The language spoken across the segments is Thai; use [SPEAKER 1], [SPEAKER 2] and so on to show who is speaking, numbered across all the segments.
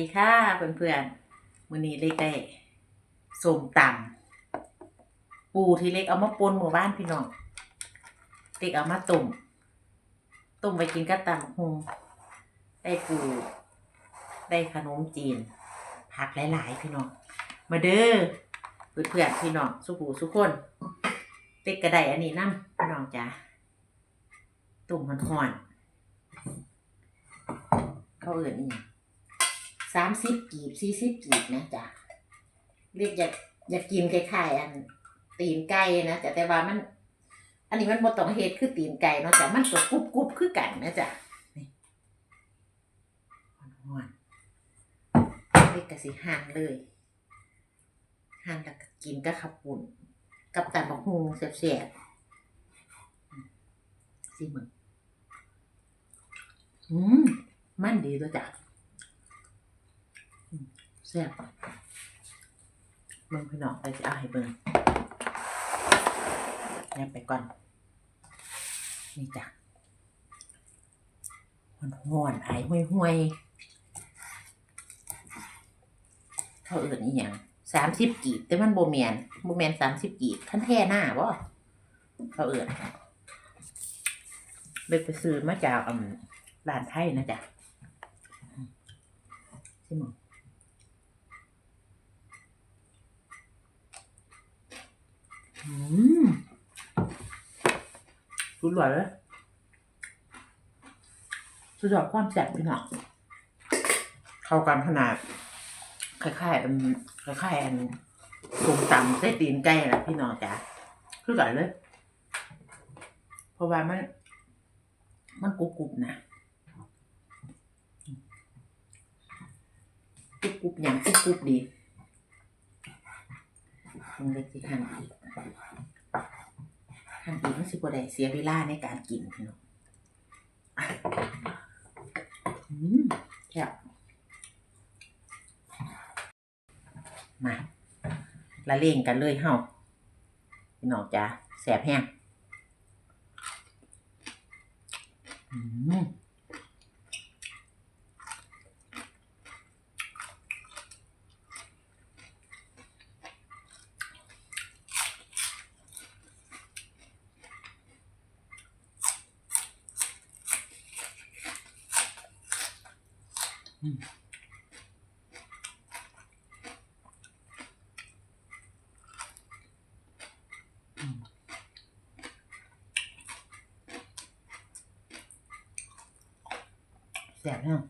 [SPEAKER 1] ดีค่ะเพื่อนๆมื้อนี้เล็กได้ส้มตำปูที่เล็กเอามาปนหมู่บ้านพี่น้องเล็กเอามาต้มต้มไปกินกับตำฮงได้ปูได้ขนมจีน ผักหลายๆพี่น้องมาเด้อเพื่อนๆพี่น้องสุขูสุกคนเล็กกระไดอันนี้น้ำพี่น้องจ้าตุ่มห่อนๆเขาเอื่นนี่ สามสิบกีบสี่สิบกีบนะจ๊ะเรียกอยากอยากกินคล้ายๆอัน ตีนไก่นะจ๊ะแต่ว่ามัน อันนี้มันบ่ต้องเฮ็ดคือตีนไก่เนาะจ๊ะมันก็กรุบกรุบคือกันนะจ๊ะนี่ห่อนๆเรียกกะสิหั่นเลยหั่นแล้วก็กินกับข้าวปุ้นกับแตำบักหุ่งแซ่บๆสิมึงอืมมันดีด้วยจ้ะ แซ่บเบิ่งพี่น้องไปสิเอาให้เบิ่งแอบไปก่อน นี่จ้ะมันห่อนไอห่วยห่วยเขาเอื่นนี่ยังสามสิบกีบแต่มันโบเมียนโบเมียนสามสิบกีบขั้นแท่หน้าบ่เขาเอื่นเลยไปซื้อมาจากอืมร้านไทยนะจ๊ะใช่ไหม อืมสุดยอดเลยสุดยอดความแซ่บพี่น้องเข้ากันขนาดคล้ายๆอันคล้ายๆอันส้มตำไส้ตีนไก่แหละพี่น้องจ๋าคือกันเลย เพราะว่ามัน มันกรุบๆนะกรุบๆอย่างกรุบๆดีมันเลยที่ทานอีก ทางอีกมันสิบ่ได้เสียเวลาในการกินพี่น้องอะอืมแซ่บมาละเล่งกันเลยเฮาพี่น้องจ้าแสบแห้งอืม แซ่บแห้ง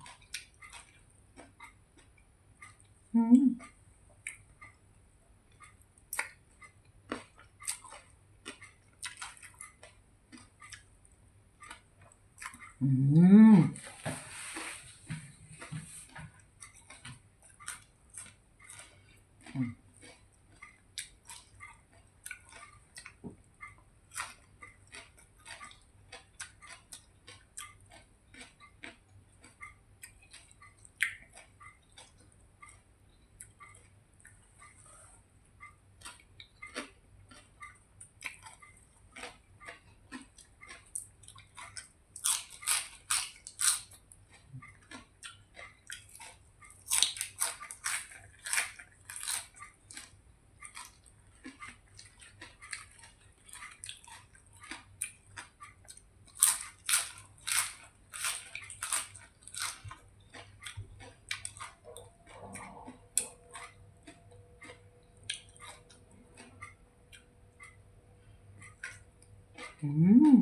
[SPEAKER 1] อืม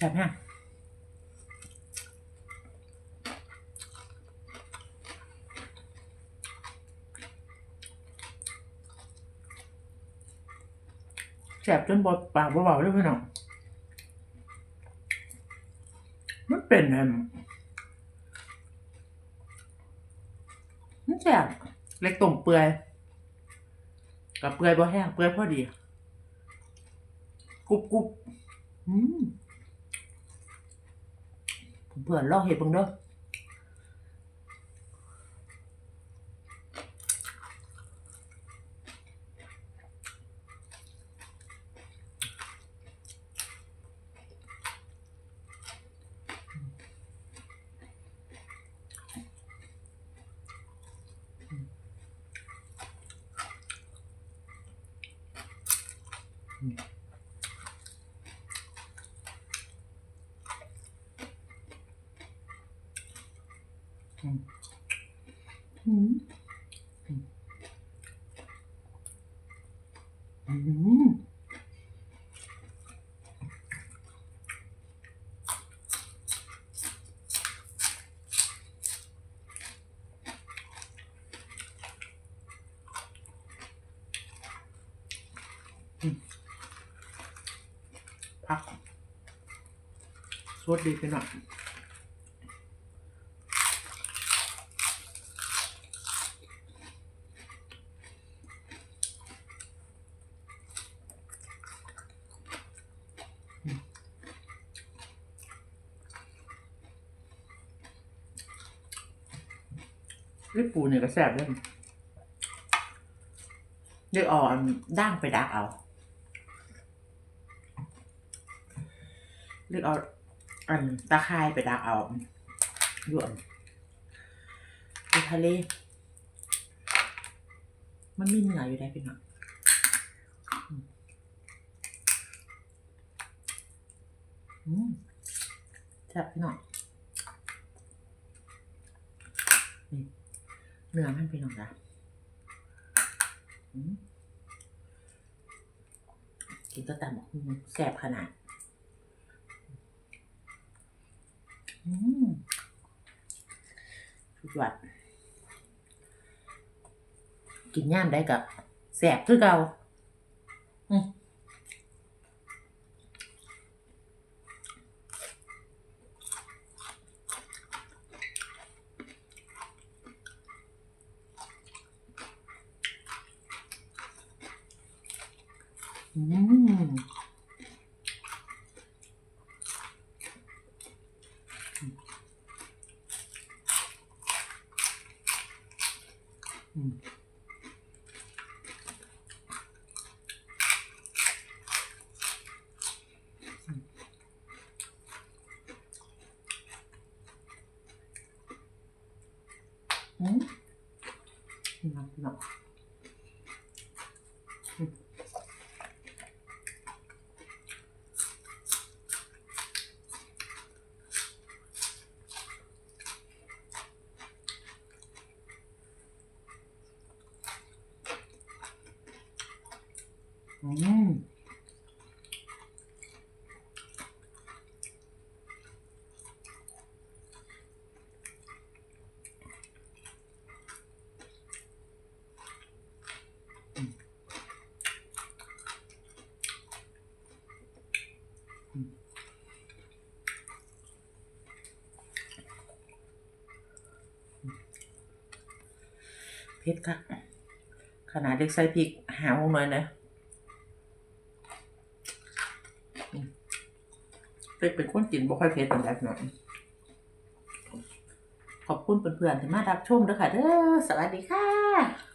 [SPEAKER 1] อื สบจนบอดปากเบาๆด้วยพี่น้องมันเป็นแฮมมันแสบเล็กต้งเปื่อยกับเปื่อยบ่แห้งเปื่อยพอดีกรุบกรุบอืมเพื่อนลอกเห็ดบังเด้อ อืมอืมพักสวดดีไปหน่อย ลิปูเนี่ยก็แซ่บเลยเดี๋ยวอาอันด่างไปดักเอาเรียกเอาอันตะไคร้ไปดักเอาด่วนในทะเล มันมีเนื้ออยู่ได้พี่น้องอืมแซ่บพี่น้อง เนื้อมันเป็นของไรกินก็ตามบอกแสบขนาดสุดยอดกินย่ามได้กับแสบคือเก่าอืม อืมอืมอืมนี่นะพี่น้องอืม อืมเผ็ดค่ะขนาดเด็กใส่พริกหาวงหน่อยนะอืม เป็นเป็นคนกินบ่ค่อยเผ็ดเป็นแบบนั้นขอบคุณเพื่อนๆที่มารับชมด้วยค่ะเด้อสวัสดีค่ะ